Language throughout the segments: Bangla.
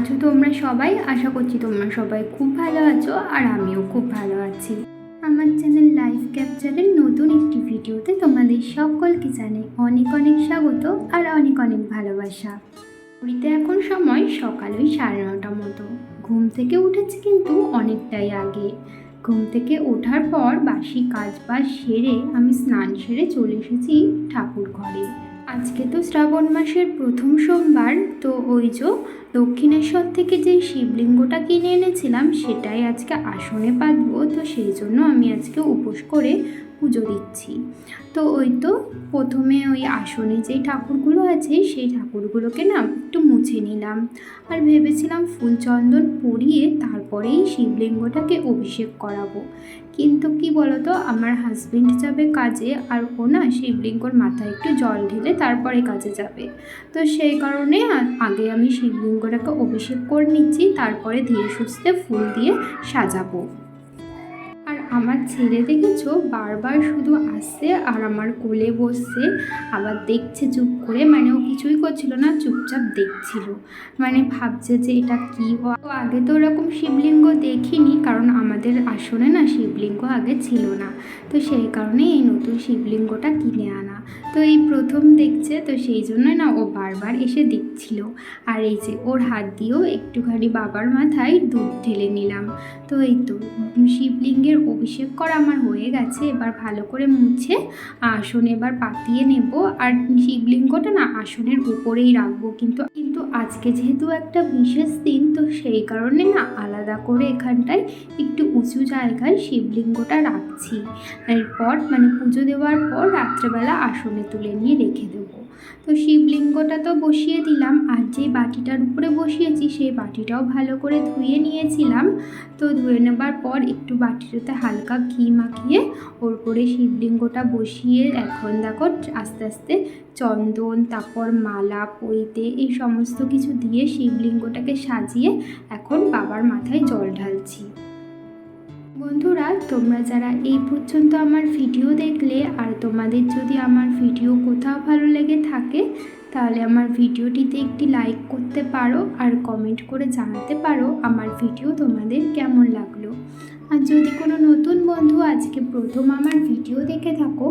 আছো তোমরা সবাই? আশা করছি তোমরা সবাই খুব ভালো আছো আর আমিও খুব ভালো আছি। আমার চ্যানেল লাইভ ক্যাপচারের নতুন একটি ভিডিওতে তোমাদের সকলকে জানাই অনেক অনেক স্বাগত আর অনেক অনেক ভালোবাসা। পুরীতে এখন সময় সকাল ওই সাড়ে নটা মতো। ঘুম থেকে উঠেছি কিন্তু অনেকটাই আগে। ঘুম থেকে ওঠার পর বাসি কাজ বাজ সেরে আমি স্নান সেরে চলে এসেছি ঠাকুর ঘরে। আজকে তো শ্রাবণ মাসের প্রথম সোমবার, তো ওই যে দক্ষিণেশ্বর থেকে যে শিবলিঙ্গটা কিনে এনেছিলাম, সেটাই আজকে আসনে পাতবো। তো সেই জন্য আমি আজকে উপোস করে পুজো দিচ্ছি। তো ওই তো প্রথমে ওই আসনে যেই ঠাকুরগুলো আছে, সেই ঠাকুরগুলোকে না একটু মুছে নিলাম। আর ভেবেছিলাম ফুল চন্দন পরিয়ে তারপরেই শিবলিঙ্গটাকে অভিষেক করাবো। কিন্তু কি বলতো, আমার হাজবেন্ড যাবে কাজে, আর ও না শিবলিঙ্গর মাথায় একটু জল ঢেলে তারপরে কাজে যাবে। তো সেই কারণে আগে আমি শিবলিঙ্গটাকে অভিষেক করে নিচ্ছি তারপরে ধীরে সুস্থে ফুল দিয়ে সাজাবো। আমার ছেলে দেখেছ? বারবার শুধু আসছে আর আমার কোলে বসছে। আবার দেখছে চুপ করে। মানে ও কিছুই করছিল না, চুপচাপ দেখছিল। মানে ভাবছে যে এটা কী হয়? তো আগে তো ওরকম শিবলিঙ্গ দেখিনি, কারণ আমাদের আসনে না শিবলিঙ্গ আগে ছিল না। তো সেই কারণে এই নতুন শিবলিঙ্গটা কিনে আনা। তো এই প্রথম দেখছে, তো সেই জন্য না ও বারবার এসে দেখছিল। আর এই যে ওর হাত দিয়েও একটুখানি বাবার মাথায় দুধ ঢেলে নিলাম। তো এই তো শিবলিঙ্গের অভিষেক করা আমার হয়ে গেছে, এবার ভালো করে মুছে আসন এবার পাতিয়ে নেব। আর শিবলিঙ্গটা না আসনের উপরেই রাখব। কিন্তু কিন্তু আজকে যেহেতু একটা বিশেষ দিন, তো সেই কারণে না আলাদা করে এখানটায় একটু উঁচু জায়গায় শিবলিঙ্গটা রাখছি। এরপর মানে পুজো দেওয়ার পর রাত্রেবেলা আসনে তুলে নিয়ে রেখে দেবো। তো শিবলিঙ্গটা তো বসিয়ে দিলাম আর যে বাটিটার উপরে বসিয়েছি সেই বাটিটাও ভালো করে ধুয়ে নিয়েছিলাম। তো ধুয়ে নেবার পর একটু বাটিটাতে হালকা ঘি মাখিয়ে ওর উপরে শিবলিঙ্গটা বসিয়ে এখন দেখো আস্তে আস্তে চন্দন, তারপর মালা পইতে এই সমস্ত কিছু দিয়ে শিবলিঙ্গটাকে সাজিয়ে এখন বাবার মাথায় জল ঢালছি। বন্ধুরা, তোমরা যারা এই পর্যন্ত আমার ভিডিও দেখলে আর তোমাদের যদি আমার ভিডিও কোথাও ভালো লেগে থাকে, তাহলে আমার ভিডিওটিতে একটি লাইক করতে পারো আর কমেন্ট করে জানাতে পারো আমার ভিডিও তোমাদের কেমন লাগল। আর যদি কোনো নতুন বন্ধু আজকে প্রথম আমার ভিডিও দেখে থাকো,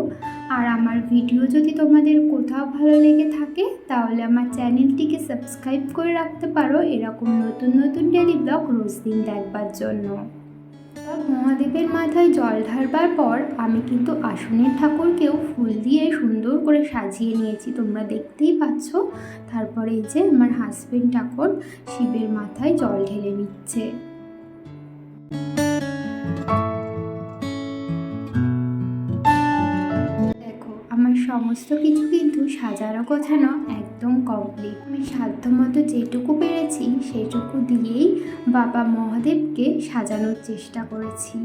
আর আমার ভিডিও যদি তোমাদের কোথাও ভালো লেগে থাকে, তাহলে আমার চ্যানেলটিকে সাবস্ক্রাইব করে রাখতে পারো এরকম নতুন নতুন ডেলি ব্লগ রোজ দিন দেখবার জন্য। মহাদেবের মাথায় জল ঢালবার পর আমি কিন্তু আসনের ঠাকুরকেও ফুল দিয়ে সুন্দর করে সাজিয়ে নিয়েছি। তোমরা দেখতেই পাচ্ছ। তারপরে এই যে আমার হাজব্যান্ড ঠাকুর শিবের মাথায় জল ঢেলে নিচ্ছে। সমস্ত কিছু কিন্তু সাজানো গোছানো একদম কমপ্লিট আমি সাধ্যমতো যেটুকু পেরেছি সেটুকু দিয়েই বাবা মহাদেবকে সাজানোর চেষ্টা করেছি।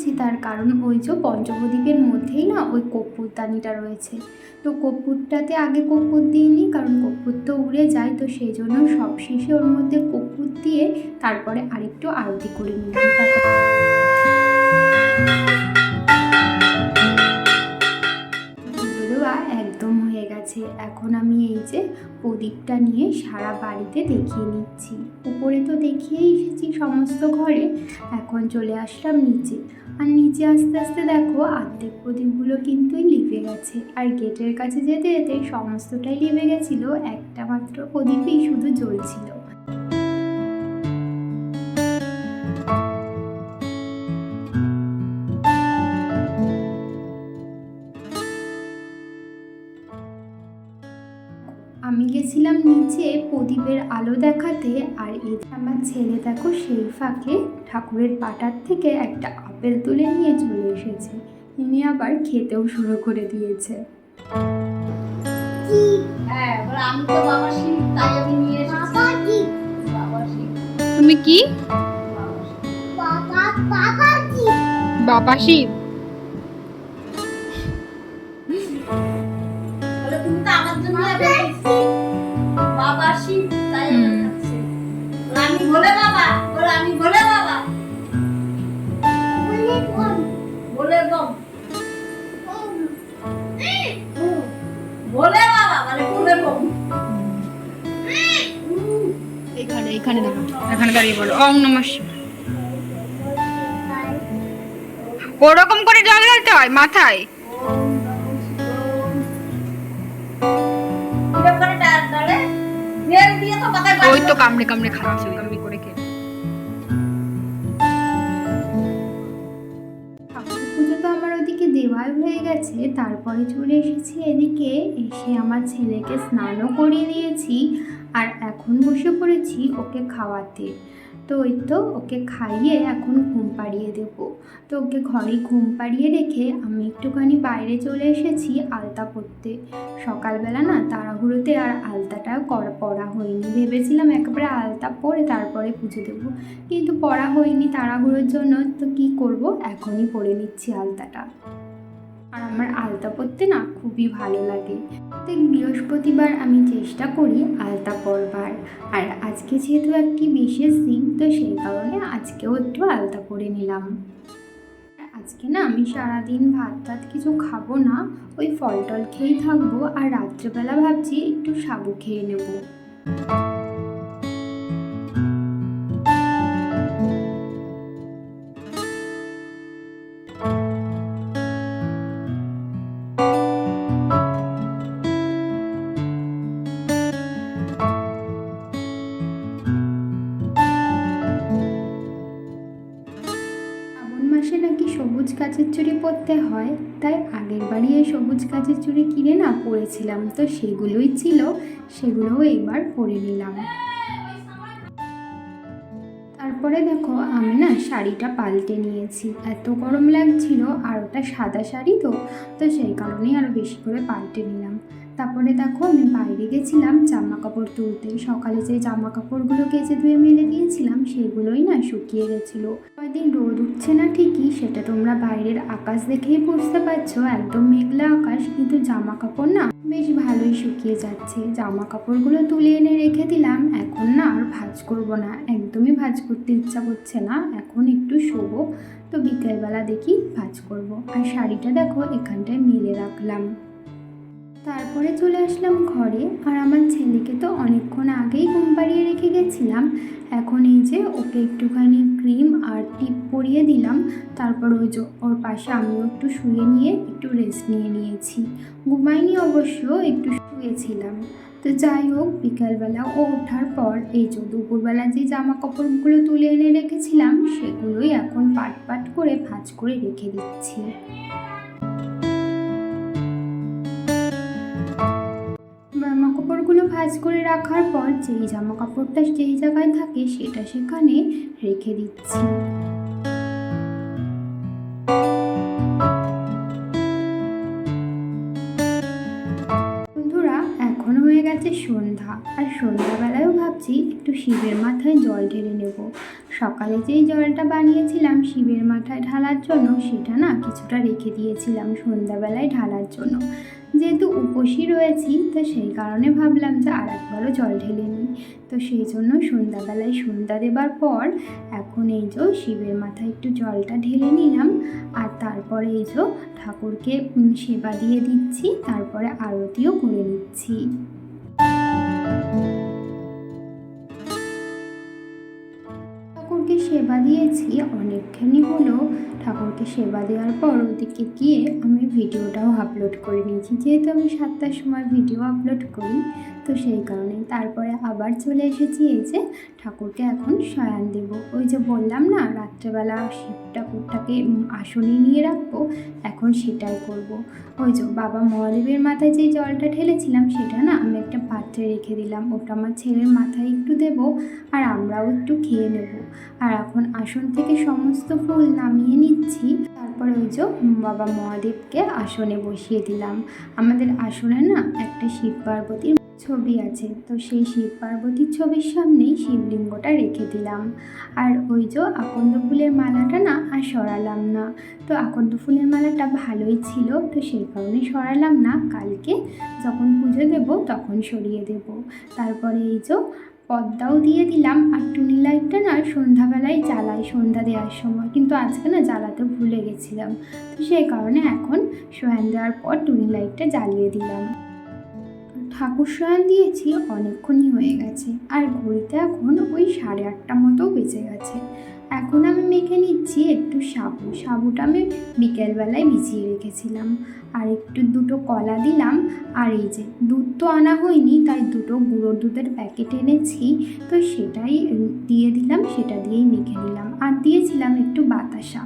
একবার তার কারণ ওই যে পঞ্চপ্রদীপের মধ্যেই না ওই কর্পূরদানিটা রয়েছে। তো কর্পূরটাতে আগে কর্পূর দিইনি, কারণ কর্পূর তো উড়ে যায়, তো সেই জন্য সব শেষে ওর মধ্যে কর্পূর দিয়ে তারপরে আরেকটু আরতি করে নিলাম। গেছে এখন আমি এই যে প্রদীপটা নিয়ে সারা বাড়িতে দেখিয়ে নিচ্ছি। উপরে তো দেখিয়ে এসেছি সমস্ত ঘরে। এখন চলে আসলাম নিচে। আর নিচে আস্তে আস্তে দেখো, আর্ধেক প্রদীপগুলো কিন্তু লিভে গেছে। আর গেটের কাছে যেতে যেতে সমস্তটাই লিভে গেছিল, একটা মাত্র প্রদীপই শুধু জ্বলছিল। প্রদীপের আলো দেখাতে আর এই যে আমার ছেলে দেখো সেই ফাঁকে ঠাকুরের পাটার থেকে একটা আপেল তুলে নিয়ে চলে এসেছে। ইনি আবার খেতেও শুরু করে দিয়েছে। হ্যাঁ তুমি কি? বাবা বাবা শিব বাবা শিব। তুমি তো আমার জন্য শিব তাই আমি বাবা বলে আমি বলে বাবা বম বাবা মানে বলে বম এখানে এখানে দেখো। এখানে দাঁড়িয়ে বলো ওম নমঃ ওরকম করে জল ঢালতে হয় মাথায়। ওই তো কামড়ে কামড়ে খাচ্ছে, কামড়ে করে খেয়ে পুজো তো আমার ওদিকে দেওয়াল হয়ে গেছে, তারপরে চলে এসেছি এদিকে, এসে আমার ছেলেকে স্নানও করিয়ে দিয়েছি, আর এখন বসে পড়েছি ওকে খাওয়াতে। তো ওই তো ওকে খাইয়ে এখন ঘুম পাড়িয়ে দেব। তো ওকে ঘরে ঘুম পাড়িয়ে রেখে আমি একটুখানি বাইরে চলে এসেছি আলতা পরতে। সকালবেলা না তাড়াহুড়োতে আর আলতাটা করা, পড়া হয়নি। ভেবেছিলাম একেবারে আলতা পরে তারপরে পুজো দেবো। কিন্তু পড়া হয়নি তাড়াহুড়োর জন্য। তো কি করব? এখনই পরে নিচ্ছি আলতাটা। আর আমার আলতা পরতে না খুবই ভালো লাগে। প্রত্যেক বৃহস্পতিবার আমি চেষ্টা করি আলতা পরবার। আর আজকে যেহেতু একটি বিশেষ দিন, তো সেই কারণে আজকেও একটু আলতা পরে নিলাম। আজকে না আমি সারাদিন ভাত টাত কিছু খাব না, ওই ফল টল খেয়েই থাকব, আর রাত্রেবেলা ভাবছি একটু সাবু খেয়ে নেব। পরতে হয়, তাই আগের বাড়ি এই সবুজ গাছের চুড়ি কিনে না পরেছিলাম তো সেগুলোই ছিল, সেগুলোও এবার পরে নিলাম। তারপরে দেখো, আমি না শাড়িটা পাল্টে নিয়েছি। এত গরম লাগছিল, আর ওটা সাদা শাড়ি তো তো সেই কারণেই আরও বেশি করে পাল্টে নিলাম। তারপরে দেখো আমি বাইরে গেছিলাম জামা কাপড় তুলতে। সকালে যে জামা কাপড়গুলো কেচে ধুয়ে মেলে দিয়েছিলাম, সেগুলোই না শুকিয়ে গেছিল। কয়েকদিন রোদ উঠছে না ঠিকই, সেটা তোমরা বাইরের আকাশ দেখেই বুঝতে পারছ। একদম মেঘলা আকাশ, কিন্তু জামা কাপড় না বেশ ভালোই শুকিয়ে যাচ্ছে। জামা কাপড়গুলো তুলে এনে রেখে দিলাম, এখন না আর ভাজ করব না। একদমই ভাজ করতে ইচ্ছা করছে না, এখন একটু শোবো, তো বিকেলবেলা দেখি ভাজ করব। আর শাড়িটা দেখো এখানটায় মেলে রাখলাম। তারপরে চলে আসলাম ঘরে আর আমার ছেলেকে তো অনেকক্ষণ আগেই ঘুম পাড়িয়ে রেখে গেছিলাম। এখন এই যে ওকে একটুখানি ক্রিম আর টিপ পরিয়ে দিলাম। তারপর ওই যে ওর পাশে আমিও একটু শুয়ে নিয়ে একটু রেস্ট নিয়ে নিয়েছি। ঘুমাইনি অবশ্য, একটু শুয়েছিলাম। তো যাই হোক, বিকালবেলা ও ওঠার পর এই যে দুপুরবেলা যে জামা কাপড়গুলো তুলে এনে রেখেছিলাম, সেগুলোই এখন পাট পাট করে ভাঁজ করে রেখে দিচ্ছি। ভাঁজ করে রাখার পর যেই জামা কাপড়টা যেই জায়গায় থাকে সেটা সেখানে রেখে দিচ্ছি। গেছে সন্ধ্যা। আর সন্ধ্যাবেলায়ও ভাবছি একটু শিবের মাথায় জল ঢেলে নেব। সকালে যেই জলটা বানিয়েছিলাম শিবের মাথায় ঢালার জন্য, সেটা না কিছুটা রেখে দিয়েছিলাম সন্ধ্যাবেলায় ঢালার জন্য। যেহেতু উপসী রয়েছি, তো সেই কারণে ভাবলাম যে আর একবারও জল ঢেলে নিই। তো সেই জন্য সন্ধ্যাবেলায় সন্ধ্যা দেবার পর এখন এই যে শিবের মাথায় একটু জলটা ঢেলে নিলাম, আর তারপরে এই যে ঠাকুরকে সেবা দিয়ে দিচ্ছি, তারপরে আরতিও করে নিচ্ছি। ঠাকুরকে সেবা দিয়েছি অনেকখানি হলো ঠাকুরকে সেবা দেওয়ার পর ওদিকে গিয়ে আমি ভিডিওটাও আপলোড করে নিয়েছি। যেহেতু আমি সাতটার সময় ভিডিও আপলোড করি তো সেই কারণে তারপরে আবার চলে এসেছি এই যে ঠাকুরকে এখন শয়ান দেব। ওই যে বললাম না, রাত্রেবেলা শিব ঠাকুরটাকে আসনে নিয়ে রাখব, এখন সেটাই করব। ওই যে বাবা মহাদেবের মাথায় যে জলটা ঢেলেছিলাম, সেটা না আমি একটা পাত্রে রেখে দিলাম। ওটা আমার ছেলের মাথায় একটু দেব আর আমরাও একটু খেয়ে নেব। আর এখন আসন থেকে সমস্ত ফুল নামিয়ে নিচ্ছি। তারপরে ওই যে বাবা মহাদেবকে আসনে বসিয়ে দিলাম। আমাদের আসনে না একটা শিব পার্বতীর ছবি আছে। তো সেই শিব পার্বতীর ছবির সামনেই শিবলিঙ্গটা রেখে দিলাম। আর ওই যে আকন্দ ফুলের মালাটা না, আর সরালাম না। তো আকন্দ ফুলের মালাটা ভালোই ছিল, তো সেই কারণে সরালাম না। কালকে যখন পুজো দেব তখন সরিয়ে দেব। তারপরে এই যে পদ্মাও দিয়ে দিলাম। আর টুনি লাইটটা না সন্ধ্যাবেলায় জ্বালাই সন্ধ্যা দেওয়ার সময়। কিন্তু আজকে না জ্বালাতে ভুলে গেছিলাম। তো সেই কারণে এখন শোয়ান দেওয়ার পর টুনি লাইটটা জ্বালিয়ে দিলাম। ঠাকুর শয়ন দিয়েছি অনেকক্ষণই হয়ে গেছে। আর ঘড়িতে এখন ওই সাড়ে আটটা মতো বেঁচে গেছে। এখন আমি মেখে নিচ্ছি একটু সাবু। সাবুটা আমি বিকেলবেলায় ভিজিয়ে রেখেছিলাম। আর একটু দুটো কলা দিলাম। আর এই যে, দুধ তো আনা হয়নি, তাই দুটো গুঁড়ো দুধের প্যাকেট এনেছি। তো সেটাই দিয়ে দিলাম, সেটা দিয়েই মেখে নিলাম। আর দিয়েছিলাম একটু বাতাসা।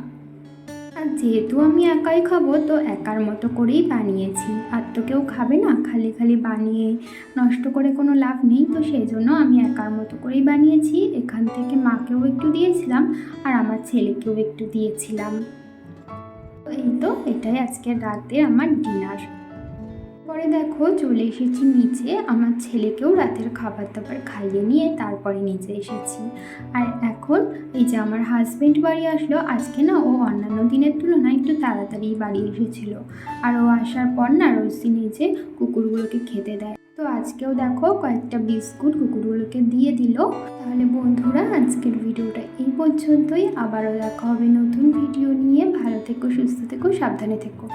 যেহেতু আমি একাই খাব, তো একার মতো করেই বানিয়েছি। আর তো কেউ খাবে না, খালি খালি বানিয়ে নষ্ট করে কোনো লাভ নেই, তো সেই জন্য আমি একার মতো করেই বানিয়েছি। এখান থেকে মাকেও একটু দিয়েছিলাম, আর আমার ছেলেকেও একটু দিয়েছিলাম। এই তো, এটাই আজকে রাতে আমার ডিনার। পরে দেখো চলে এসেছি নিচে। আমার ছেলেকেও রাতের খাবার দাবার খাইয়ে নিয়ে তারপরে নিচে এসেছি। আর এখন এই যে আমার হাজবেন্ড বাড়ি আসলো, আজকে না ও অন্যান্য দিনের তুলনায় একটু তাড়াতাড়ি বাড়ি এসেছিল। আর ও আসার পর না রোজ যে কুকুরগুলোকে খেতে দেয়। তো আজকেও দেখো কয়েকটা বিস্কুট কুকুরগুলোকে দিয়ে দিল। তাহলে বন্ধুরা, আজকের ভিডিওটা এই পর্যন্তই। আবারও দেখা হবে নতুন ভিডিও নিয়ে। ভালো থেকো, সুস্থ থেকো, সাবধানে থেকো।